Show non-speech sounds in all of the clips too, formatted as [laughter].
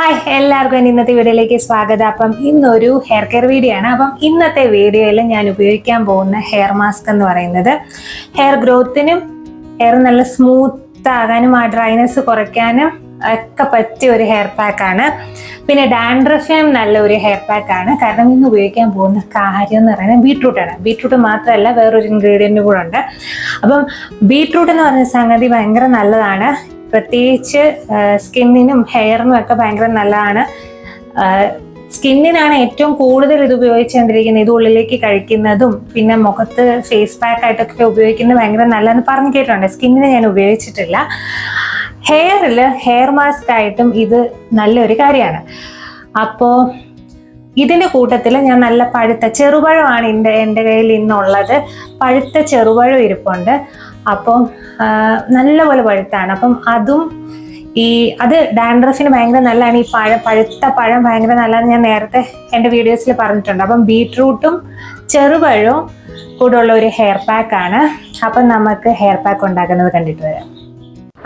Hi എല്ലാവർക്കും ഇന്നത്തെ വീഡിയോയിലേക്ക് സ്വാഗതം. അപ്പം ഇന്നൊരു ഹെയർ കെയർ വീഡിയോ ആണ്. അപ്പം ഇന്നത്തെ വീഡിയോയിൽ ഞാൻ ഉപയോഗിക്കാൻ പോകുന്ന ഹെയർ മാസ്ക് എന്ന് പറയുന്നത് ഹെയർ ഗ്രോത്തിനും ഹെയർ നല്ല സ്മൂത്ത് ആകാനും ആ ഡ്രൈനെസ് കുറയ്ക്കാനും ഒക്കെ പറ്റിയ ഒരു ഹെയർ പാക്കാണ് പിന്നെ ഡാൻഡ്രഫിനും നല്ല ഒരു ഹെയർ പാക്കാണ് കാരണം ഇന്ന് ഉപയോഗിക്കാൻ പോകുന്ന കാര്യം എന്ന് പറയുന്നത് ആണ്. ബീട്രൂട്ട് മാത്രമല്ല വേറൊരു ഇൻഗ്രീഡിയന്റും കൂടെ ഉണ്ട്. അപ്പം ബീട്രൂട്ട് എന്ന് പറയുന്ന സംഗതി ഭയങ്കര നല്ലതാണ്. പ്രത്യേകിച്ച് സ്കിന്നിനും ഹെയറിനും ഒക്കെ ഭയങ്കര നല്ലതാണ്. സ്കിന്നിനാണ് ഏറ്റവും കൂടുതൽ ഇത് ഉപയോഗിച്ചുകൊണ്ടിരിക്കുന്നത്. ഇത് ഉള്ളിലേക്ക് കഴിക്കുന്നതും പിന്നെ മുഖത്ത് ഫേസ് പാക്ക് ആയിട്ടൊക്കെ ഉപയോഗിക്കുന്നത് ഭയങ്കര നല്ലതെന്ന് പറഞ്ഞു കേട്ടിട്ടുണ്ട്. സ്കിന്നിന് ഞാൻ ഉപയോഗിച്ചിട്ടില്ല. ഹെയറിൽ ഹെയർ മാസ്ക് ആയിട്ടും ഇത് നല്ലൊരു കാര്യമാണ്. അപ്പോൾ ഇതിന്റെ കൂട്ടത്തിൽ ഞാൻ നല്ല പഴുത്ത ചെറുപഴമാണ് എന്റെ എന്റെ കയ്യിൽ ഇന്നുള്ളത്. പഴുത്ത ചെറുപഴം ഇരിപ്പുണ്ട്. അപ്പം നല്ലപോലെ പഴുത്താണ്. അപ്പം അതും ഈ അത് ഡാൻഡ്രഫിന് ഭയങ്കര നല്ലതാണ്. ഈ പഴ പഴുത്ത പഴം ഭയങ്കര നല്ലതെന്ന് ഞാൻ നേരത്തെ എന്റെ വീഡിയോസിൽ പറഞ്ഞിട്ടുണ്ട്. അപ്പം ബീട്രൂട്ടും ചെറുപഴവും കൂടെ ഉള്ള ഒരു ഹെയർ പാക്കാണ്. അപ്പം നമുക്ക് ഹെയർ പാക്ക് ഉണ്ടാക്കുന്നത് കണ്ടിട്ട് വരാം.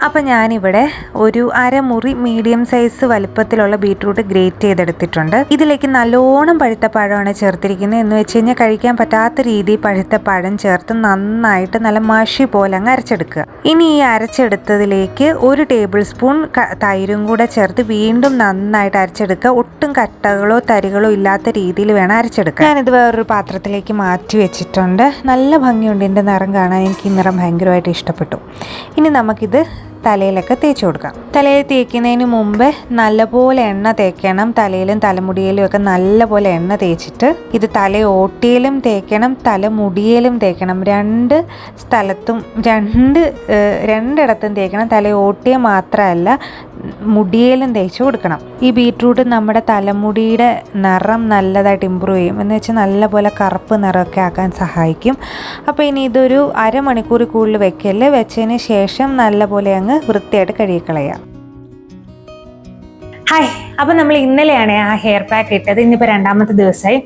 അപ്പം ഞാനിവിടെ ഒരു അരമുറി മീഡിയം സൈസ് വലുപ്പത്തിലുള്ള ബീട്രൂട്ട് ഗ്രേറ്റ് ചെയ്തെടുത്തിട്ടുണ്ട്. ഇതിലേക്ക് നല്ലോണം പഴുത്ത പഴമാണ് ചേർത്തിരിക്കുന്നത്. എന്ന് വെച്ച് കഴിഞ്ഞാൽ കഴിക്കാൻ പറ്റാത്ത രീതിയിൽ പഴുത്ത പഴം ചേർത്ത് നന്നായിട്ട് നല്ല മഷി പോലെ അങ്ങ് അരച്ചെടുക്കുക. ഇനി ഈ അരച്ചെടുത്തതിലേക്ക് ഒരു ടേബിൾ സ്പൂൺ തൈരും കൂടെ ചേർത്ത് വീണ്ടും നന്നായിട്ട് അരച്ചെടുക്കുക. ഒട്ടും കട്ടകളോ തരികളോ ഇല്ലാത്ത രീതിയിൽ വേണം അരച്ചെടുക്കാൻ. ഞാനിത് വേറൊരു പാത്രത്തിലേക്ക് മാറ്റി വെച്ചിട്ടുണ്ട്. നല്ല ഭംഗിയുണ്ട്. ഇതിന്റെ നിറം കാണാൻ എനിക്ക് ഈ നിറം ഭയങ്കരമായിട്ട് ഇഷ്ടപ്പെട്ടു. ഇനി നമുക്കിത് തലയിലൊക്കെ തേച്ച് കൊടുക്കാം തലയിൽ തേക്കുന്നതിന് മുമ്പ് നല്ലപോലെ എണ്ണ തേക്കണം. തലയിലും തലമുടിയിലും ഒക്കെ നല്ലപോലെ എണ്ണ തേച്ചിട്ട് ഇത് തല ഓട്ടിയിലും തേക്കണം തലമുടിയിലും തേക്കണം. രണ്ട് സ്ഥലത്തും രണ്ട് രണ്ടിടത്തും തേക്കണം. തല ഓട്ടിയെ മാത്രമല്ല മുടിയിലും തേച്ച് കൊടുക്കണം. ഈ ബീട്രൂട്ട് നമ്മുടെ തലമുടിയുടെ നിറം നല്ലതായിട്ട് ഇമ്പ്രൂവ് ചെയ്യും. എന്ന് വെച്ചാൽ നല്ലപോലെ കറുപ്പ് നിറമൊക്കെ ആക്കാൻ സഹായിക്കും. അപ്പോൾ ഇനി ഇതൊരു അരമണിക്കൂർ കൂടുതൽ വെക്കൽ വെച്ചതിന് ശേഷം നല്ലപോലെ അങ്ങ് വൃത്തിയായിട്ട് കഴുകിക്കളയാം. ഹായ് അപ്പം നമ്മൾ ഇന്നലെയാണ് ആ ഹെയർ പാക്ക് ഇട്ടത്. ഇന്നിപ്പോൾ രണ്ടാമത്തെ ദിവസമായി.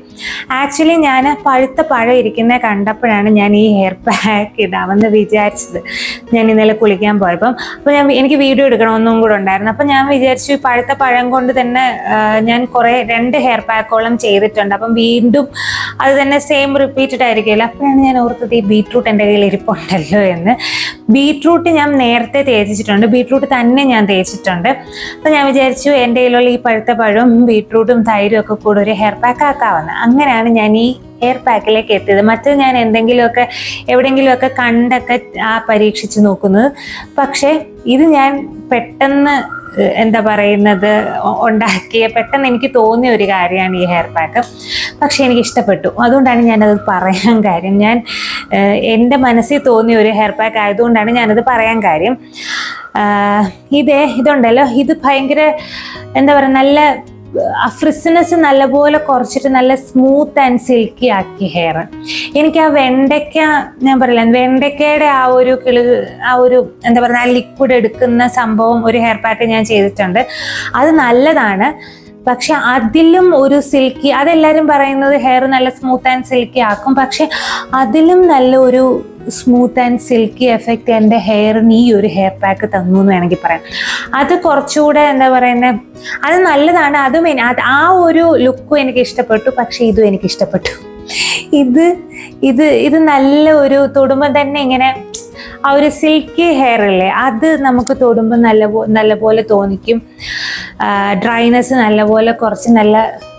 ആക്ച്വലി ഞാൻ പഴുത്ത പഴം ഇരിക്കുന്ന കണ്ടപ്പോഴാണ് ഞാൻ ഈ ഹെയർ പാക്ക് ഇടാമെന്ന് വിചാരിച്ചത്. ഞാൻ ഇന്നലെ കുളിക്കാൻ പോയപ്പം. അപ്പോൾ ഞാൻ എനിക്ക് വീഡിയോ എടുക്കണമെന്നും കൂടെ ഉണ്ടായിരുന്നു. അപ്പോൾ ഞാൻ വിചാരിച്ചു പഴുത്ത പഴം കൊണ്ട് തന്നെ ഞാൻ കുറേ രണ്ട് ഹെയർ പാക്കോളം ചെയ്തിട്ടുണ്ട്. അപ്പം വീണ്ടും അത് തന്നെ സെയിം റിപ്പീറ്റഡ് ആയിരിക്കില്ല അപ്പോഴാണ് ഞാൻ ഓർത്തത് ഈ ബീട്രൂട്ട് എന്റെ കയ്യിൽ ഇരിപ്പുണ്ടല്ലോ എന്ന്. ബീട്രൂട്ട് ഞാൻ നേരത്തെ തേച്ചിട്ടുണ്ട്. ബീട്രൂട്ട് തന്നെ ഞാൻ തേച്ചിട്ടുണ്ട്. അപ്പം ഞാൻ വിചാരിച്ചു എന്റെ കയ്യിലുള്ള ഈ പഴുത്ത പഴവും ബീട്രൂട്ടും തൈരും ഒക്കെ കൂടെ ഒരു ഹെയർ പാക്ക് ആക്കാവുന്ന. അങ്ങനെയാണ് ഞാൻ ഈ ഹെയർ പാക്കിലേക്ക് എത്തിയത്. മറ്റത് ഞാൻ എന്തെങ്കിലുമൊക്കെ എവിടെയെങ്കിലുമൊക്കെ കണ്ടൊക്കെ ആ പരീക്ഷിച്ച് നോക്കുന്നത്. പക്ഷേ ഇത് ഞാൻ പെട്ടെന്ന് എന്താ പറയുന്നത് ഉണ്ടാക്കിയ പെട്ടെന്ന് എനിക്ക് തോന്നിയ ഒരു കാര്യമാണ് ഈ ഹെയർ പാക്ക് പക്ഷേ എനിക്ക് ഇഷ്ടപ്പെട്ടു. അതുകൊണ്ടാണ് ഞാനത് പറയാൻ കാര്യം. ഞാൻ എന്റെ മനസ്സിൽ തോന്നിയ ഒരു ഹെയർ പാക്ക് ആയതുകൊണ്ടാണ് ഞാനത് പറയാൻ കാര്യം. ഇതേ ഇതുണ്ടല്ലോ. ഇത് ഭയങ്കര എന്താ പറയുക നല്ല ഫ്രിസ്നെസ് നല്ലപോലെ കുറച്ചിട്ട് നല്ല സ്മൂത്ത് ആൻഡ് സിൽക്കി ആക്കി ഹെയർ എനിക്ക് ആ വെണ്ടയ്ക്ക ഞാൻ പറയില്ല വെണ്ടയ്ക്കയുടെ ആ ഒരു കിളി ആ ഒരു എന്താ പറയുക ആ ലിക്വിഡ് എടുക്കുന്ന സംഭവം ഒരു ഹെയർ പാക്ക് ഞാൻ ചെയ്തിട്ടുണ്ട്. അത് നല്ലതാണ്. പക്ഷെ അതിലും ഒരു സിൽക്കി അതെല്ലാവരും പറയുന്നത് ഹെയർ നല്ല സ്മൂത്ത് ആൻഡ് സിൽക്കി ആക്കും. പക്ഷെ അതിലും നല്ല ഒരു സ്മൂത്ത് ആൻഡ് സിൽക്കി എഫക്റ്റ് എന്റെ ഹെയറിന് ഈ ഒരു ഹെയർ പാക്ക് തന്നു എന്ന് വേണമെങ്കിൽ പറയാം. അത് കുറച്ചുകൂടെ എന്താ പറയുന്നത് അത് നല്ലതാണ്. അതും ആ ഒരു ലുക്കും എനിക്ക് ഇഷ്ടപ്പെട്ടു. പക്ഷെ ഇതും എനിക്ക് ഇഷ്ടപ്പെട്ടു. ഇത് ഇത് ഇത് നല്ല ഒരു തൊടുമ്പോൾ തന്നെ ഇങ്ങനെ ആ ഒരു സിൽക്കി ഹെയർ അല്ലേ അത് നമുക്ക് തൊടുമ്പോൾ നല്ല നല്ല പോലെ തോന്നിക്കും. ഡ്രൈനെസ് നല്ലപോലെ കുറച്ച് നല്ല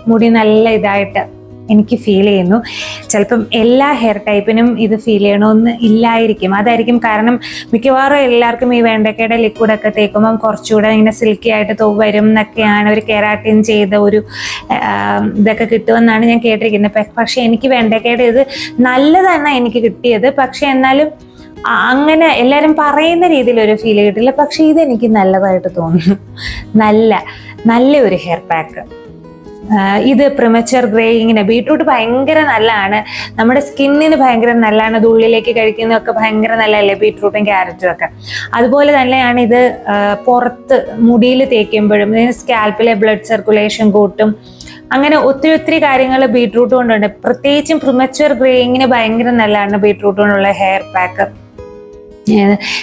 മുടി നല്ല ഇതായിട്ട്. എനിക്ക് ഫീൽ ചെയ്യുന്നു. ചിലപ്പം എല്ലാ ഹെയർ ടൈപ്പിനും ഇത് ഫീൽ ചെയ്യണമെന്ന് ഇല്ലായിരിക്കും. അതായിരിക്കും കാരണം മിക്കവാറും എല്ലാവർക്കും ഈ വെണ്ടക്കയുടെ ലിക്വിഡൊക്കെ തേക്കുമ്പം കുറച്ചുകൂടെ ഇങ്ങനെ സിൽക്കി ആയിട്ട് തോ വരും എന്നൊക്കെയാണ് ഒരു കെരാട്ടിൻ ചെയ്ത ഒരു ഇതൊക്കെ കിട്ടുമെന്നാണ് ഞാൻ കേട്ടിരിക്കുന്നത്. പക്ഷെ എനിക്ക് വെണ്ടക്കയുടെ ഇത് നല്ലതാണ് എനിക്ക് കിട്ടിയത്. പക്ഷെ എന്നാലും അങ്ങനെ എല്ലാവരും പറയുന്ന രീതിയിൽ ഒരു ഫീൽ കിട്ടില്ല. പക്ഷേ ഇതെനിക്ക് നല്ലതായിട്ട് തോന്നുന്നു. നല്ല നല്ല ഒരു ഹെയർ പാക്ക് ഇത് പ്രിമച്ചർ ഗ്രേയിങ്ങിന് ബീട്രൂട്ട് ഭയങ്കര നല്ലതാണ്. നമ്മുടെ സ്കിന്നിന് ഭയങ്കര നല്ലതാണ്. അത് ഉള്ളിലേക്ക് കഴിക്കുന്നതൊക്കെ ഭയങ്കര നല്ലതല്ലേ ബീട്രൂട്ടും ക്യാരറ്റും ഒക്കെ? അതുപോലെ തന്നെയാണ് ഇത് പുറത്ത് മുടിയിൽ തേക്കുമ്പോഴും സ്കാൽപ്പിലെ ബ്ലഡ് സർക്കുലേഷൻ കൂട്ടും. അങ്ങനെ ഒത്തിരി ഒത്തിരി കാര്യങ്ങൾ ബീട്രൂട്ട് കൊണ്ടുണ്ട്. പ്രത്യേകിച്ചും പ്രിമച്ചർ ഗ്രേയിങ്ങിന് ഭയങ്കര നല്ലതാണ് ബീട്രൂട്ട് കൊണ്ടുള്ള ഹെയർ പാക്ക്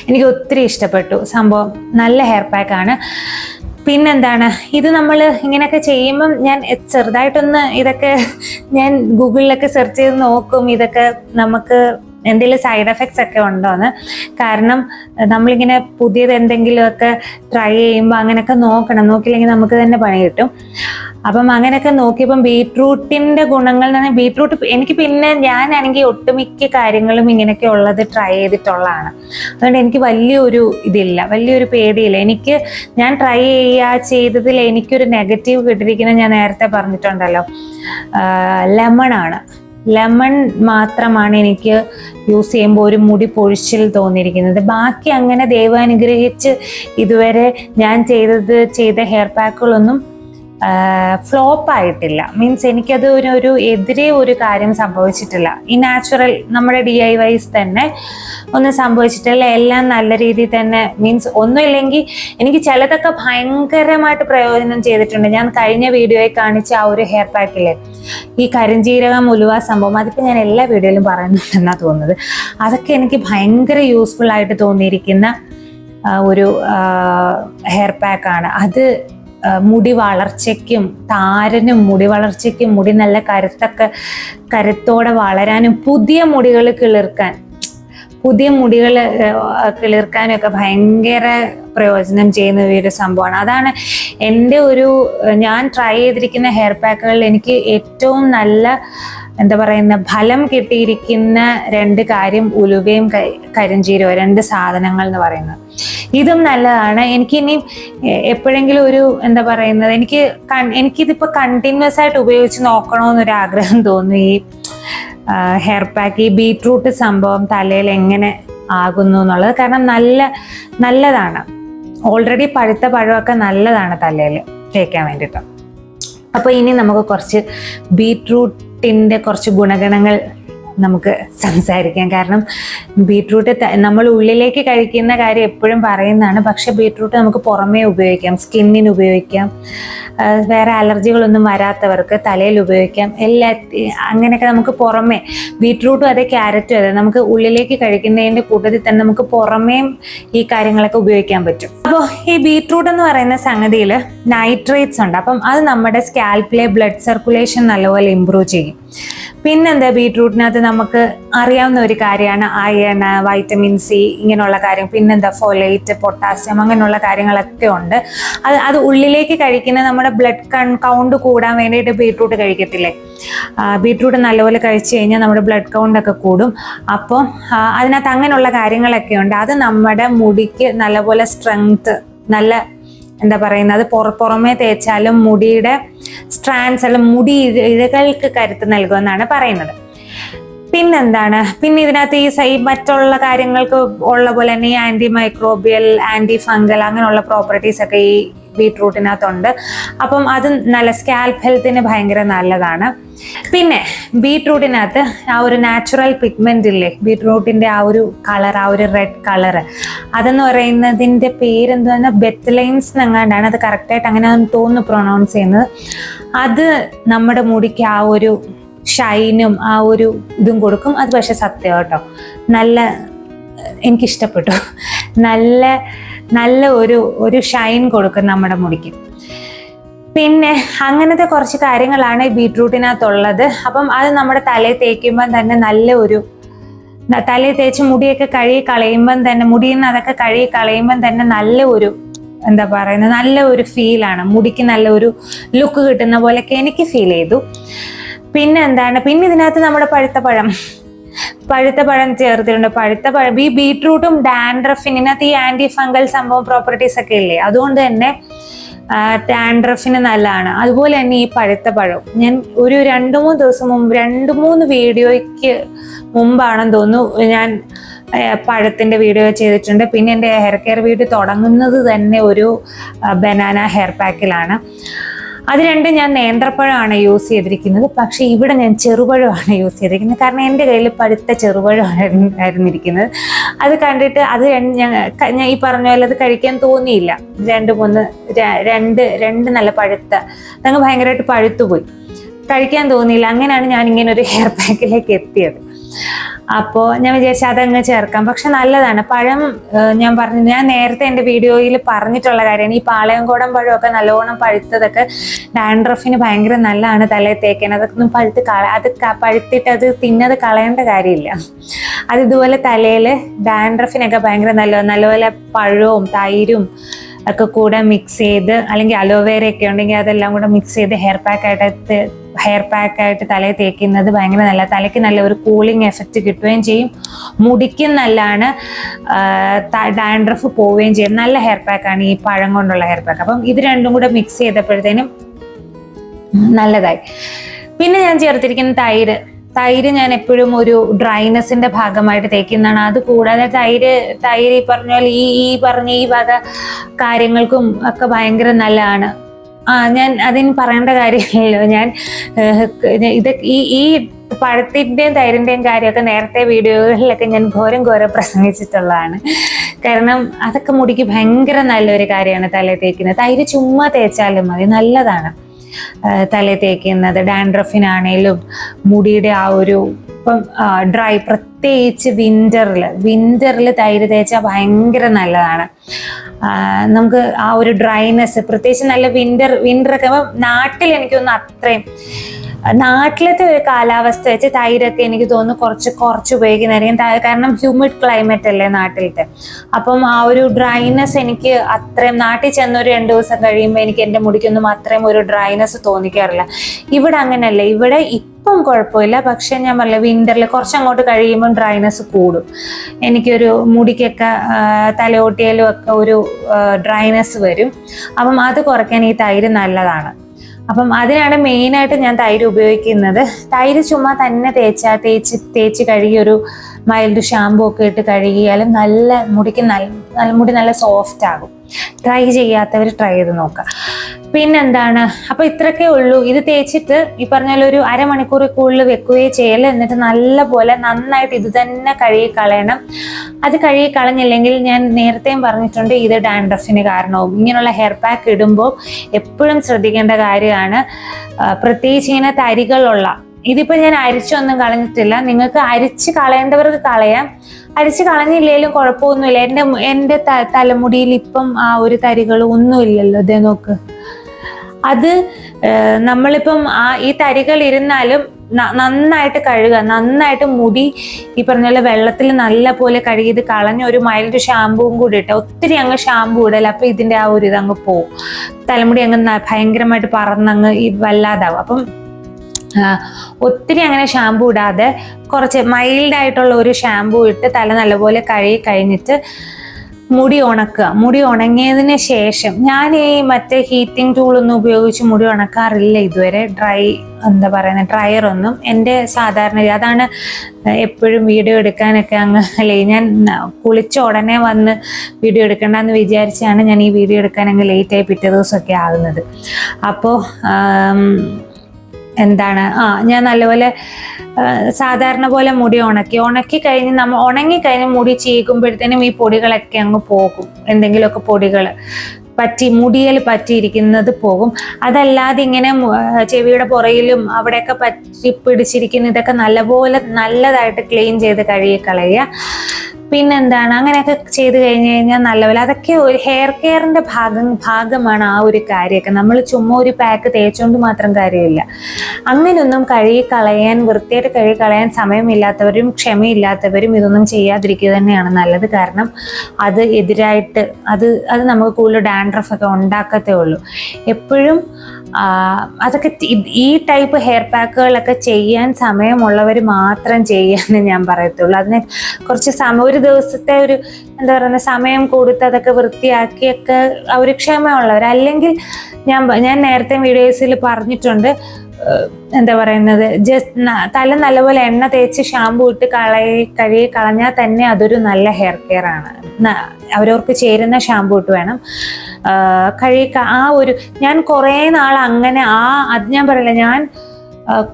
എനിക്ക് ഒത്തിരി ഇഷ്ടപ്പെട്ടു. സംഭവം നല്ല ഹെയർ പാക്കാണ് പിന്നെന്താണ്? ഇത് നമ്മൾ ഇങ്ങനെയൊക്കെ ചെയ്യുമ്പം ഞാൻ ചെറുതായിട്ടൊന്ന് ഇതൊക്കെ ഞാൻ ഗൂഗിളിലൊക്കെ സെർച്ച് ചെയ്ത് നോക്കും. ഇതൊക്കെ നമുക്ക് എന്തെങ്കിലും സൈഡ് എഫക്ട്സ് ഒക്കെ ഉണ്ടോന്ന്. കാരണം നമ്മളിങ്ങനെ പുതിയത് എന്തെങ്കിലുമൊക്കെ ട്രൈ ചെയ്യുമ്പോൾ അങ്ങനെയൊക്കെ നോക്കണം. നോക്കിയില്ലെങ്കിൽ നമുക്ക് തന്നെ പണി കിട്ടും. അപ്പം അങ്ങനെയൊക്കെ നോക്കിയപ്പം ബീട്രൂട്ടിന്റെ ഗുണങ്ങൾ എന്ന് പറഞ്ഞാൽ ബീട്രൂട്ട് എനിക്ക് പിന്നെ ഞാനാണെങ്കിൽ ഒട്ടുമിക്ക കാര്യങ്ങളും ഇങ്ങനെയൊക്കെ ഉള്ളത് ട്രൈ ചെയ്തിട്ടുള്ളതാണ്. അതുകൊണ്ട് എനിക്ക് വലിയൊരു ഇതില്ല. വലിയൊരു പേടിയില്ല. എനിക്ക് ഞാൻ ട്രൈ ചെയ്യുക ചെയ്തതിൽ എനിക്കൊരു നെഗറ്റീവ് കിട്ടിയിരിക്കുന്നത് ഞാൻ നേരത്തെ പറഞ്ഞിട്ടുണ്ടല്ലോ. ലെമൺ ആണ്. ലെമൺ മാത്രമാണ് എനിക്ക് യൂസ് ചെയ്യുമ്പോൾ ഒരു മുടി പൊഴിച്ചിൽ തോന്നിയിരിക്കുന്നത്. ബാക്കി അങ്ങനെ ദൈവം അനുഗ്രഹിച്ച് ഇതുവരെ ഞാൻ ചെയ്തത് ചെയ്ത ഹെയർ പാക്കുകളൊന്നും ഫ്ലോപ്പ് ആയിട്ടില്ല മീൻസ് എനിക്കത് ഒരു ഒരു എതിരെ ഒരു കാര്യം സംഭവിച്ചിട്ടില്ല. ഈ നാച്ചുറൽ നമ്മുടെ ഡി ഐ വൈസ് തന്നെ ഒന്നും സംഭവിച്ചിട്ടില്ല. എല്ലാം നല്ല രീതിയിൽ തന്നെ മീൻസ് ഒന്നുമില്ലെങ്കിൽ എനിക്ക് ചിലതൊക്കെ ഭയങ്കരമായിട്ട് പ്രയോജനം ചെയ്തിട്ടുണ്ട്. ഞാൻ കഴിഞ്ഞ വീഡിയോയിൽ കാണിച്ച ആ ഒരു ഹെയർ പാക്കില്ലേ ഈ കരിഞ്ജീരകം ഉലുവ സംഭവം അതിപ്പോൾ ഞാൻ എല്ലാ വീഡിയോയിലും പറയുന്നുണ്ടെന്നാണ് തോന്നുന്നത്. അതൊക്കെ എനിക്ക് ഭയങ്കര യൂസ്ഫുൾ ആയിട്ട് തോന്നിയിരിക്കുന്ന ഒരു ഹെയർ പാക്കാണ്. അത് മുടി വളർച്ചയ്ക്കും താരനും മുടി വളർച്ചയ്ക്കും മുടി നല്ല കരുത്തൊക്കെ കരുത്തോടെ വളരാനും പുതിയ മുടികൾ കിളിർക്കാൻ പുതിയ മുടികൾ കിളിർക്കാനൊക്കെ ഭയങ്കര പ്രയോജനം ചെയ്യുന്ന ഒരു സംഭവമാണ്. അതാണ് എന്റെ ഒരു ഞാൻ ട്രൈ ചെയ്തിരിക്കുന്ന ഹെയർ പാക്കുകളിൽ എനിക്ക് ഏറ്റവും നല്ല എന്താ പറയുന്ന ഫലം കിട്ടിയിരിക്കുന്ന രണ്ട് കാര്യം ഉലുവയും കരിഞ്ചീരോ രണ്ട് സാധനങ്ങൾ എന്ന് പറയുന്നത്. ഇതും നല്ലതാണ്. എനിക്ക് ഇനി എപ്പോഴെങ്കിലും ഒരു എന്താ പറയുന്നത് എനിക്ക് എനിക്കിതിപ്പോൾ കണ്ടിന്യൂസ് ആയിട്ട് ഉപയോഗിച്ച് നോക്കണമെന്നൊരു ആഗ്രഹം തോന്നി. ഈ ഹെയർ പാക്ക് ഈ ബീട്രൂട്ട് സംഭവം തലയിൽ എങ്ങനെ ആകുന്നു എന്നുള്ളത് കാരണം നല്ല നല്ലതാണ്. ഓൾറെഡി പഴുത്ത പഴമൊക്കെ നല്ലതാണ് തലയിൽ തേക്കാൻ വേണ്ടിയിട്ട്. അപ്പോൾ ഇനി നമുക്ക് കുറച്ച് ബീട്രൂട്ടിന്റെ കുറച്ച് ഗുണഗണങ്ങൾ നമുക്ക് സംസാരിക്കാം. കാരണം ബീട്രൂട്ട് നമ്മൾ ഉള്ളിലേക്ക് കഴിക്കുന്ന കാര്യം എപ്പോഴും പറയുന്നതാണ്. പക്ഷേ ബീട്രൂട്ട് നമുക്ക് പുറമേ ഉപയോഗിക്കാം. സ്കിന്നിന് ഉപയോഗിക്കാം. വേറെ അലർജികളൊന്നും വരാത്തവർക്ക് തലയിൽ ഉപയോഗിക്കാം. എല്ലാ അങ്ങനെയൊക്കെ നമുക്ക് പുറമേ ബീട്രൂട്ടും അതെ ക്യാരറ്റും അതെ നമുക്ക് ഉള്ളിലേക്ക് കഴിക്കുന്നതിന്റെ കൂട്ടത്തിൽ തന്നെ നമുക്ക് പുറമേയും ഈ കാര്യങ്ങളൊക്കെ ഉപയോഗിക്കാൻ പറ്റും. അപ്പോൾ ഈ ബീട്രൂട്ട് എന്ന് പറയുന്ന സംഗതിയിൽ നൈട്രേറ്റ്സ് ഉണ്ട്. അപ്പം അത് നമ്മുടെ സ്കാൽപ്പിലെ ബ്ലഡ് സർക്കുലേഷൻ നല്ലപോലെ ഇമ്പ്രൂവ് ചെയ്യും. പിന്നെന്താ ബീട്രൂട്ടിനകത്ത് നമുക്ക് അറിയാവുന്ന ഒരു കാര്യമാണ് അയൺ വൈറ്റമിൻ സി ഇങ്ങനെയുള്ള കാര്യം. പിന്നെന്താ ഫോലേറ്റ് പൊട്ടാസ്യം അങ്ങനെയുള്ള കാര്യങ്ങളൊക്കെ ഉണ്ട്. അത് അത് ഉള്ളിലേക്ക് കഴിക്കുന്ന നമ്മുടെ ബ്ലഡ് കൺ കൗണ്ട് കൂടാൻ വേണ്ടിയിട്ട് ബീട്രൂട്ട് കഴിക്കത്തില്ലേ? ബീട്രൂട്ട് നല്ലപോലെ കഴിച്ചു കഴിഞ്ഞാൽ നമ്മുടെ ബ്ലഡ് കൗണ്ടൊക്കെ കൂടും. അപ്പം അതിനകത്ത് അങ്ങനെയുള്ള കാര്യങ്ങളൊക്കെ ഉണ്ട്. അത് നമ്മുടെ മുടിക്ക് നല്ലപോലെ സ്ട്രെങ്ത് നല്ല എന്താ പറയുന്നത്? പുറ പുറമേ തേച്ചാലും മുടിയുടെ സ്ട്രാൻസ് അല്ല മുടി ഇഴകൾക്ക് കരുത്ത് നൽകുമെന്നാണ് പറയുന്നത്. പിന്നെന്താണ്? പിന്നെ ഇതിനകത്ത് ഈ സൈ മറ്റുള്ള കാര്യങ്ങൾക്ക് ഉള്ള പോലെ തന്നെ ഈ ആന്റി മൈക്രോബിയൽ ആന്റി ഫംഗൽ അങ്ങനെയുള്ള പ്രോപ്പർട്ടീസ് ഒക്കെ ഈ ബീട്രൂട്ടിനകത്തുണ്ട്. അപ്പം അത് നല്ല സ്കാൽപ്പ് ഹെൽത്തിന് ഭയങ്കര നല്ലതാണ്. പിന്നെ ബീട്രൂട്ടിനകത്ത് ആ ഒരു നാച്ചുറൽ പിഗ്മെന്റ് ഇല്ലേ ബീട്രൂട്ടിന്റെ ആ ഒരു കളർ ആ ഒരു റെഡ് കളർ അതെന്ന് പറയുന്നതിന്റെ പറഞ്ഞാൽ ബെത്തലൈൻസ് എന്നെങ്ങാണ്ടാണ് അത് കറക്റ്റായിട്ട് അങ്ങനെ തോന്നുന്നു പ്രൊണൗൺസ് ചെയ്യുന്നത്. അത് നമ്മുടെ മുടിക്ക് ആ ഒരു ഷൈനും ആ ഒരു ഇതും കൊടുക്കും. അത് പക്ഷെ സത്യം കേട്ടോ. നല്ല എനിക്കിഷ്ടപ്പെട്ടു നല്ല നല്ല ഒരു ഒരു ഷൈൻ കൊടുക്കും നമ്മുടെ മുടിക്ക്. പിന്നെ അങ്ങനത്തെ കുറച്ച് കാര്യങ്ങളാണ് ബീട്രൂട്ടിനകത്തുള്ളത്. അപ്പം അത് നമ്മുടെ തലയിൽ തേക്കുമ്പം തന്നെ നല്ല ഒരു തലയിൽ തേച്ച് മുടിയൊക്കെ കഴുകി കളയുമ്പം തന്നെ മുടിയിൽ നിന്ന് അതൊക്കെ കഴുകി കളയുമ്പം തന്നെ നല്ല ഒരു എന്താ പറയുന്നത് നല്ല ഒരു ഫീലാണ് മുടിക്ക് നല്ല ഒരു ലുക്ക് കിട്ടുന്ന പോലെയൊക്കെ എനിക്ക് ഫീൽ ചെയ്തു. പിന്നെ എന്താണ്? പിന്നെ ഇതിനകത്ത് നമ്മുടെ പഴുത്ത പഴം. പഴുത്ത പഴം ചേർത്തിട്ടുണ്ട്. പഴുത്ത പഴം ഈ ബീട്രൂട്ടും ഡാൻഡ്രഫിന് ഇതിനകത്ത് ഈ ആന്റി ഫംഗൽ സംഭവം പ്രോപ്പർട്ടീസ് ഒക്കെ ഇല്ലേ? അതുകൊണ്ട് തന്നെ ഡാൻഡ്രഫിന് നല്ലതാണ്. അതുപോലെ തന്നെ ഈ പഴുത്ത പഴം. ഞാൻ ഒരു രണ്ട് മൂന്ന് ദിവസം മുമ്പ് രണ്ട് മൂന്ന് വീഡിയോയ്ക്ക് മുമ്പാണെന്ന് തോന്നുന്നു ഞാൻ പഴത്തിന്റെ വീഡിയോ ചെയ്തിട്ടുണ്ട്. പിന്നെ എന്റെ ഹെയർ കെയർ വീഡിയോ തുടങ്ങുന്നത് തന്നെ ഒരു ബനാന ഹെയർ പാക്കിലാണ് അത് രണ്ടും ഞാൻ നേന്ത്രപ്പഴമാണ് യൂസ് ചെയ്തിരിക്കുന്നത്. പക്ഷെ ഇവിടെ ഞാൻ ചെറുപഴമാണ് യൂസ് ചെയ്തിരിക്കുന്നത്. കാരണം എന്റെ കയ്യിൽ പഴുത്ത ചെറുപഴമാണ് ആയിരുന്നിരിക്കുന്നത്. അത് കണ്ടിട്ട് അത് ഞാൻ ഞാൻ ഈ പറഞ്ഞ പോലെ അത് കഴിക്കാൻ തോന്നിയില്ല. രണ്ട് മൂന്ന് രണ്ട് രണ്ട് നല്ല പഴുത്ത അതങ്ങ് ഭയങ്കരമായിട്ട് പഴുത്തു പോയി കഴിക്കാൻ തോന്നിയില്ല. അങ്ങനെയാണ് ഞാൻ ഇങ്ങനെ ഒരു ഹെയർ പാക്കിലേക്ക് എത്തിയത്. അപ്പോൾ ഞാൻ വിചാരിച്ചു അതങ്ങ് ചേർക്കാം. പക്ഷെ നല്ലതാണ്. പഴം ഞാൻ പറഞ്ഞു ഞാൻ നേരത്തെ എന്റെ വീഡിയോയിൽ പറഞ്ഞിട്ടുള്ള കാര്യമാണ്. ഈ പാളയംകോടൻ പഴമൊക്കെ നല്ലോണം പഴുത്തതൊക്കെ ഡാൻഡ്രഫിന് ഭയങ്കര നല്ലതാണ് തലയിൽ തേക്കാൻ. അതൊക്കെ ഒന്നും പഴുത്ത് കള അത് പഴുത്തിട്ട് അത് തിന്നത് കളയേണ്ട കാര്യമില്ല. അത് ഇതുപോലെ തലയിൽ ഡാൻഡ്രഫിനൊക്കെ ഭയങ്കര നല്ല നല്ലപോലെ പഴവും തൈരും ഒക്കെ കൂടെ മിക്സ് ചെയ്ത് അല്ലെങ്കിൽ അലോവേരയൊക്കെ ഉണ്ടെങ്കിൽ അതെല്ലാം കൂടെ മിക്സ് ചെയ്ത് ഹെയർ പാക്ക് ആയിട്ട് ഹെയർ പാക്ക് ആയിട്ട് തലയിൽ തേക്കുന്നത് ഭയങ്കര നല്ല തലയ്ക്ക് നല്ല ഒരു കൂളിംഗ് എഫക്റ്റ് കിട്ടുകയും ചെയ്യും. മുടിക്കും നല്ലതാണ്. ഡാൻഡ്രഫ് പോവുകയും ചെയ്യും. നല്ല ഹെയർ പാക്കാണ് ഈ പഴം കൊണ്ടുള്ള ഹെയർ പാക്ക് അപ്പം ഇത് രണ്ടും കൂടെ മിക്സ് ചെയ്തപ്പോഴത്തേനും നല്ലതായി. പിന്നെ ഞാൻ ചേർത്തിരിക്കുന്ന തൈര്. തൈര് ഞാൻ എപ്പോഴും ഒരു ഡ്രൈനെസിന്റെ ഭാഗമായിട്ട് തേക്കുന്നതാണ്. അത് കൂടാതെ തൈര് തൈര് ഈ പറഞ്ഞ പോലെ ഈ ഈ പറഞ്ഞ ഈ വക കാര്യങ്ങൾക്കും ഒക്കെ ഭയങ്കര നല്ലതാണ്. ആ ഞാൻ അതിന് പറയേണ്ട കാര്യമില്ലല്ലോ. ഞാൻ ഇത് ഈ ഈ പഴത്തിന്റെയും തൈരിന്റെയും കാര്യമൊക്കെ നേരത്തെ വീഡിയോകളിലൊക്കെ ഞാൻ ഘോരം ഘോരം പ്രസംഗിച്ചിട്ടുള്ളതാണ്. കാരണം അതൊക്കെ മുടിക്ക് ഭയങ്കര നല്ലൊരു കാര്യമാണ് തലയിൽ തേക്കുന്നത്. തൈര് ചുമ്മാ തേച്ചാലും മതി നല്ലതാണ്. തലയിൽ തേക്കുന്നത്. ഡാൻഡ്രഫിനാണേലും മുടിയുടെ ആ ഒരു ഇപ്പം ഡ്രൈ പ്രത്യേകിച്ച് വിന്ററിൽ വിന്ററിൽ തൈര് തേച്ചാൽ ഭയങ്കര നല്ലതാണ്. നമുക്ക് ആ ഒരു ഡ്രൈനെസ് പ്രത്യേകിച്ച് നല്ല വിന്റർ വിന്ററൊക്കെ നാട്ടിൽ എനിക്കൊന്നും അത്രയും നാട്ടിലത്തെ ഒരു കാലാവസ്ഥ വെച്ച് തൈരൊക്കെ എനിക്ക് തോന്നുന്നു കുറച്ച് കുറച്ച് ഉപയോഗിക്കുന്നതായിരിക്കും. കാരണം ഹ്യൂമിഡ് ക്ലൈമറ്റ് അല്ലേ നാട്ടിലത്തെ. അപ്പം ആ ഒരു ഡ്രൈനെസ് എനിക്ക് അത്രയും നാട്ടിൽ ചെന്ന ഒരു രണ്ട് ദിവസം കഴിയുമ്പോൾ എനിക്ക് എന്റെ മുടിക്കൊന്നും അത്രയും ഒരു ഡ്രൈനെസ് തോന്നിക്കാറില്ല. ഇവിടെ അങ്ങനെയല്ല. ഇവിടെ ഇപ്പം കുഴപ്പമില്ല. പക്ഷെ ഞാൻ പറഞ്ഞില്ല കുറച്ച് അങ്ങോട്ട് കഴിയുമ്പം ഡ്രൈനെസ് കൂടും. എനിക്കൊരു മുടിക്കൊക്കെ തലയോട്ടിയിലും ഒക്കെ ഒരു ഡ്രൈനെസ് വരും. അപ്പം അത് കുറയ്ക്കാൻ ഈ തൈര് നല്ലതാണ്. അപ്പം അതിനാണ് മെയിനായിട്ട് ഞാൻ തൈര് ഉപയോഗിക്കുന്നത്. തൈര് ചുമ്മാ തന്നെ തേച്ചാൽ തേച്ച് തേച്ച് കഴുകി ഒരു മൈൽഡ് ഷാമ്പൂ ഒക്കെ ഇട്ട് കഴുകിയാലും നല്ല മുടിക്ക് നല്ല നല്ല മുടി നല്ല സോഫ്റ്റ് ആകും ട്രൈ ചെയ്യാത്തവർ ട്രൈ ചെയ്ത് നോക്കുക പിന്നെന്താണ്? അപ്പൊ ഇത്രയൊക്കെ ഉള്ളൂ. ഇത് തേച്ചിട്ട് ഈ പറഞ്ഞ പോലെ ഒരു അരമണിക്കൂർ കൂടുതൽ വെക്കുകയോ ചെയ്യൽ. എന്നിട്ട് നല്ല പോലെ നന്നായിട്ട് ഇത് തന്നെ കഴുകി കളയണം. അത് കഴുകി കളഞ്ഞില്ലെങ്കിൽ ഞാൻ നേരത്തെയും പറഞ്ഞിട്ടുണ്ട് ഇത് ഡാൻഡ്രഫിന് കാരണവും. ഇങ്ങനെയുള്ള ഹെയർ പാക്ക് ഇടുമ്പോൾ എപ്പോഴും ശ്രദ്ധിക്കേണ്ട കാര്യമാണ്. പ്രത്യേകിച്ച് ഇങ്ങനെ തരികളുള്ള. ഇതിപ്പോ ഞാൻ അരിച്ചൊന്നും കളഞ്ഞിട്ടില്ല. നിങ്ങൾക്ക് അരിച്ച് കളയേണ്ടവർക്ക് കളയാം. അരിച്ച് കളഞ്ഞില്ലേലും കുഴപ്പമൊന്നുമില്ല. എന്റെ എന്റെ തലമുടിയിൽ ഇപ്പം ആ ഒരു തരികൾ ഒന്നുമില്ലല്ലോ ഇതേ നോക്ക്. അത് നമ്മളിപ്പം ആ ഈ തരികൾ ഇരുന്നാലും നന്നായിട്ട് കഴുകുക നന്നായിട്ട് മുടി ഈ പറഞ്ഞ പോലെ വെള്ളത്തിൽ നല്ല പോലെ കഴുകിയത് കളഞ്ഞ ഒരു മൈൽഡ് ഷാമ്പുവും കൂടി ഇട്ട ഒത്തിരി അങ്ങ് ഷാമ്പു ഇടല അപ്പൊ ഇതിന്റെ ആ ഒരു ഇത് അങ്ങ് പോവും. തലമുടി അങ്ങ് ഭയങ്കരമായിട്ട് പറന്നങ്ങ് ഈ വല്ലാതാവും. അപ്പം ഒത്തിരി അങ്ങനെ ഷാമ്പു ഇടാതെ കുറച്ച് മൈൽഡ് ആയിട്ടുള്ള ഒരു ഷാമ്പു ഇട്ട് തല നല്ലപോലെ കഴുകി കഴിഞ്ഞിട്ട് മുടി ഉണക്കുക. മുടി ഉണങ്ങിയതിന് ശേഷം ഞാൻ ഈ മറ്റേ ഹീറ്റിംഗ് ടൂളൊന്നും ഉപയോഗിച്ച് മുടി ഉണക്കാറില്ല ഇതുവരെ. ഡ്രൈ എന്താ പറയുന്നത് ഡ്രയർ ഒന്നും. എന്റെ സാധാരണ അതാണ് എപ്പോഴും വീഡിയോ എടുക്കാനൊക്കെ അങ്ങ് അല്ലേ ഞാൻ കുളിച്ച ഉടനെ വന്ന് വീഡിയോ എടുക്കണ്ടെന്ന് വിചാരിച്ചാണ് ഞാൻ ഈ വീഡിയോ എടുക്കാൻ അങ്ങ് ലേറ്റായി പിറ്റേ ദിവസമൊക്കെ ആകുന്നത്. അപ്പോൾ എന്താണ്? ആ ഞാൻ നല്ലപോലെ സാധാരണ പോലെ മുടി ഉണക്കി ഉണക്കി കഴിഞ്ഞ് നമ്മൾ ഉണങ്ങി കഴിഞ്ഞ് മുടി ചീകുമ്പോഴത്തേനും ഈ പൊടികളൊക്കെ അങ്ങ് പോകും. എന്തെങ്കിലുമൊക്കെ പൊടികൾ പറ്റി മുടിയിൽ പറ്റിയിരിക്കുന്നത് പോകും. അതല്ലാതെ ഇങ്ങനെ ചെവിയുടെ പുറയിലും അവിടെയൊക്കെ പറ്റി പിടിച്ചിരിക്കുന്ന ഇതൊക്കെ നല്ലപോലെ നല്ലതായിട്ട് ക്ലീൻ ചെയ്ത് കഴുകി കളയുക. പിന്നെന്താണ്? അങ്ങനെയൊക്കെ ചെയ്ത് കഴിഞ്ഞ് കഴിഞ്ഞാൽ നല്ലപോലെ. അതൊക്കെ ഒരു ഹെയർ കെയറിന്റെ ഭാഗം ഭാഗമാണ് ആ ഒരു കാര്യമൊക്കെ. നമ്മൾ ചുമ്മാ ഒരു പാക്ക് തേച്ചുകൊണ്ട് മാത്രം കാര്യമില്ല. അങ്ങനെയൊന്നും കഴുകി കളയാൻ വൃത്തിയായിട്ട് കഴുകി കളയാൻ സമയമില്ലാത്തവരും ക്ഷമയില്ലാത്തവരും ഇതൊന്നും ചെയ്യാതിരിക്കുക തന്നെയാണ് നല്ലത്. കാരണം അത് എതിരായിട്ട് അത് അത് നമുക്ക് കൂടുതൽ ഡാൻഡ്രഫ് ഒക്കെ ഉണ്ടാക്കത്തേ ഉള്ളൂ. എപ്പോഴും അതൊക്കെ ഈ ടൈപ്പ് ഹെയർ പാക്കുകളൊക്കെ ചെയ്യാൻ സമയമുള്ളവർ മാത്രം ചെയ്യാന്ന് ഞാൻ പറയത്തുള്ളൂ. അതിന് കുറച്ച് സമയം ഒരു ദിവസത്തെ ഒരു എന്താ പറയുക സമയം കൊടുത്ത് അതൊക്കെ വൃത്തിയാക്കിയൊക്കെ അവർ ക്ഷമയുള്ളവർ അല്ലെങ്കിൽ ഞാൻ ഞാൻ നേരത്തെ വീഡിയോസിൽ പറഞ്ഞിട്ടുണ്ട് എന്താ പറയുന്നത് ജസ്റ്റ് തല നല്ലപോലെ എണ്ണ തേച്ച് ഷാമ്പു ഇട്ട് കളയി കഴുകി കളഞ്ഞാൽ തന്നെ അതൊരു നല്ല ഹെയർ കെയർ ആണ്. അവരവർക്ക് ചേരുന്ന ഷാമ്പു ഇട്ട് വേണം. കഴുകി ആ ഒരു ഞാൻ കുറേ നാൾ അങ്ങനെ ആ അത് ഞാൻ പറയില്ല ഞാൻ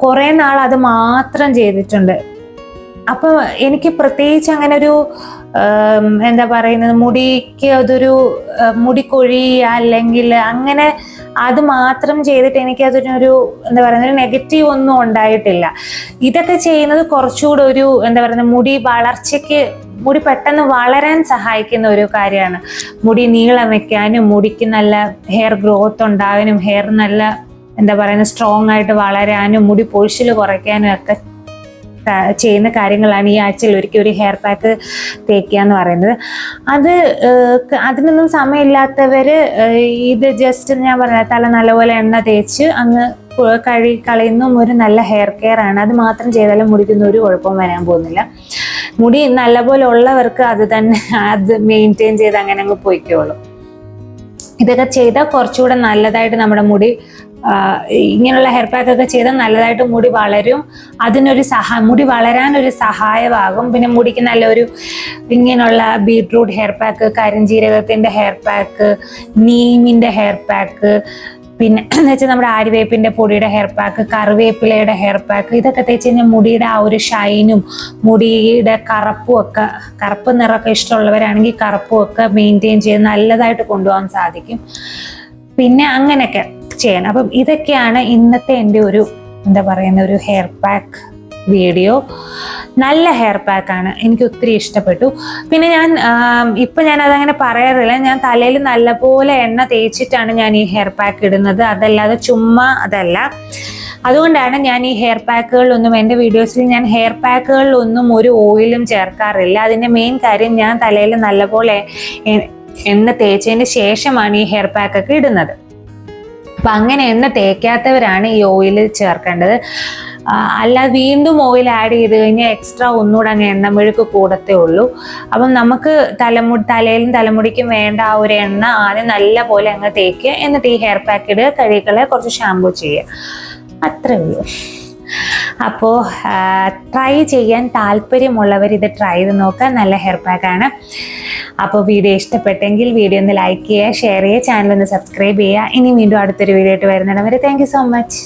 കുറേ നാൾ അത് മാത്രം ചെയ്തിട്ടുണ്ട്. അപ്പോൾ എനിക്ക് പ്രത്യേകിച്ച് അങ്ങനെ ഒരു എന്താ പറയുന്നത് മുടിക്ക് അതൊരു മുടി മുടിക്കൊഴി അല്ലെങ്കിൽ അങ്ങനെ അത് മാത്രം ചെയ്തിട്ട് എനിക്ക് അതിനൊരു എന്താ പറയുന്നത് ഒരു നെഗറ്റീവ് ഒന്നും ഉണ്ടായിട്ടില്ല. ഇതൊക്കെ ചെയ്യുന്നത് കുറച്ചുകൂടെ ഒരു എന്താ പറയുന്നത് മുടി വളർച്ചയ്ക്ക് മുടി പെട്ടെന്ന് വളരാൻ സഹായിക്കുന്ന ഒരു കാര്യമാണ്. മുടി നീളം വെക്കാനും മുടിക്ക് നല്ല ഹെയർ ഗ്രോത്ത് ഉണ്ടാകാനും ഹെയർ നല്ല എന്താ പറയുന്നത് സ്ട്രോങ് ആയിട്ട് വളരാനും മുടി പൊഴിച്ചിൽ കുറയ്ക്കാനും ഒക്കെ ചെയ്യുന്ന കാര്യങ്ങളാണ് ഈ ആഴ്ചയിൽ ഒരിക്കൽ ഒരു ഹെയർ പാക്ക് തേക്കുക എന്ന് പറയുന്നത്. അത് അതിനൊന്നും സമയമില്ലാത്തവര് ഏഹ്, ഇത് ജസ്റ്റ് ഞാൻ പറഞ്ഞ തല നല്ലപോലെ എണ്ണ തേച്ച് അങ്ങ് കഴുകി കഴി കളയുന്ന ഒരു നല്ല ഹെയർ കെയർ ആണ്. അത് മാത്രം ചെയ്താലും മുടിക്കുന്ന ഒരു കുഴപ്പം വരാൻ പോകുന്നില്ല. മുടി നല്ലപോലെ ഉള്ളവർക്ക് അത് തന്നെ അത് മെയിന്റെയിൻ ചെയ്ത് അങ്ങനെ അങ്ങ് പോയിക്കോളും. ഇതൊക്കെ ചെയ്താൽ കുറച്ചുകൂടെ നല്ലതായിട്ട് നമ്മുടെ മുടി ഇങ്ങനെയുള്ള ഹെയർ പാക്ക് ഒക്കെ ചെയ്താൽ നല്ലതായിട്ട് മുടി വളരും. അതിനൊരു സഹാ മുടി വളരാൻ ഒരു സഹായമാകും. പിന്നെ മുടിക്ക് നല്ലൊരു ഇങ്ങനെയുള്ള ബീട്രൂട്ട് ഹെയർ പാക്ക് കരിഞ്ജീരകത്തിന്റെ ഹെയർ പാക്ക് നീമിന്റെ ഹെയർ പാക്ക് പിന്നെ [clears throat] എന്ന് വെച്ചാൽ നമ്മുടെ ആര്യവേപ്പിന്റെ പൊടിയുടെ ഹെയർ പാക്ക് കറിവേപ്പിലയുടെ ഹെയർ പാക്ക് ഇതൊക്കെ തേച്ച് കഴിഞ്ഞാൽ മുടിയുടെ ആ ഒരു ഷൈനും മുടിയുടെ കറുപ്പും ഒക്കെ കറുപ്പ് നിറമൊക്കെ ഇഷ്ടമുള്ളവരാണെങ്കിൽ കറുപ്പും ഒക്കെ മെയിന്റെയിൻ ചെയ്ത് നല്ലതായിട്ട് കൊണ്ടുപോകാൻ സാധിക്കും. പിന്നെ അങ്ങനെയൊക്കെ. ചെയ്യണം. അപ്പം ഇതൊക്കെയാണ് ഇന്നത്തെ എന്റെ ഒരു എന്താ പറയുന്ന ഒരു ഹെയർ പാക്ക് വീഡിയോ നല്ല ഹെയർ പാക്കാണ് എനിക്ക് ഒത്തിരി ഇഷ്ടപ്പെട്ടു. പിന്നെ ഞാൻ ഇപ്പം ഞാൻ അതങ്ങനെ പറയാറില്ല. ഞാൻ തലയിൽ നല്ലപോലെ എണ്ണ തേച്ചിട്ടാണ് ഞാൻ ഈ ഹെയർ പാക്ക് ഇടുന്നത്. അതല്ലാതെ ചുമ്മാ അതല്ല. അതുകൊണ്ടാണ് ഞാൻ ഈ ഹെയർ പാക്കുകളിലൊന്നും എന്റെ വീഡിയോസിൽ ഞാൻ ഹെയർ പാക്കുകളിലൊന്നും ഒരു ഓയിലും ചേർക്കാറില്ല. അതിന്റെ മെയിൻ കാര്യം ഞാൻ തലയിൽ നല്ലപോലെ എണ്ണ തേച്ചതിന് ശേഷമാണ് ഈ ഹെയർ പാക്കൊക്കെ ഇടുന്നത്. അപ്പം അങ്ങനെ എണ്ണ തേക്കാത്തവരാണ് ഈ ഓയിൽ ചേർക്കേണ്ടത്. അല്ല വീണ്ടും ഓയിൽ ആഡ് ചെയ്ത് കഴിഞ്ഞാൽ എക്സ്ട്രാ ഒന്നുകൂടെ അങ്ങ് എണ്ണമെഴുക്ക് കൂടത്തേ ഉള്ളൂ. അപ്പം നമുക്ക് തലമുടി തലയിലും തലമുടിക്കും വേണ്ട ആ ഒരു എണ്ണ ആദ്യം നല്ല പോലെ അങ്ങ് തേക്കുക. എന്നിട്ട് ഈ ഹെയർ പാക്ക് ഇടുക കഴുകളെ കുറച്ച് ഷാമ്പൂ ചെയ്യുക. അത്രേ ഉള്ളൂ. അപ്പോൾ ട്രൈ ചെയ്യാൻ താല്പര്യമുള്ളവർ ഇത് ട്രൈ ചെയ്ത് നോക്കുക. നല്ല ഹെയർ പാക്കാണ് അപ്പോൾ വീഡിയോ ഇഷ്ടപ്പെട്ടെങ്കിൽ വീഡിയോ ഒന്ന് ലൈക്ക് ചെയ്യുക ഷെയർ ചെയ്യുക ചാനൽ ഒന്ന് സബ്സ്ക്രൈബ് ചെയ്യുക. ഇനി വീണ്ടും അടുത്തൊരു വീഡിയോ ആയിട്ട് വരുന്നിടം വരെ. Thank so much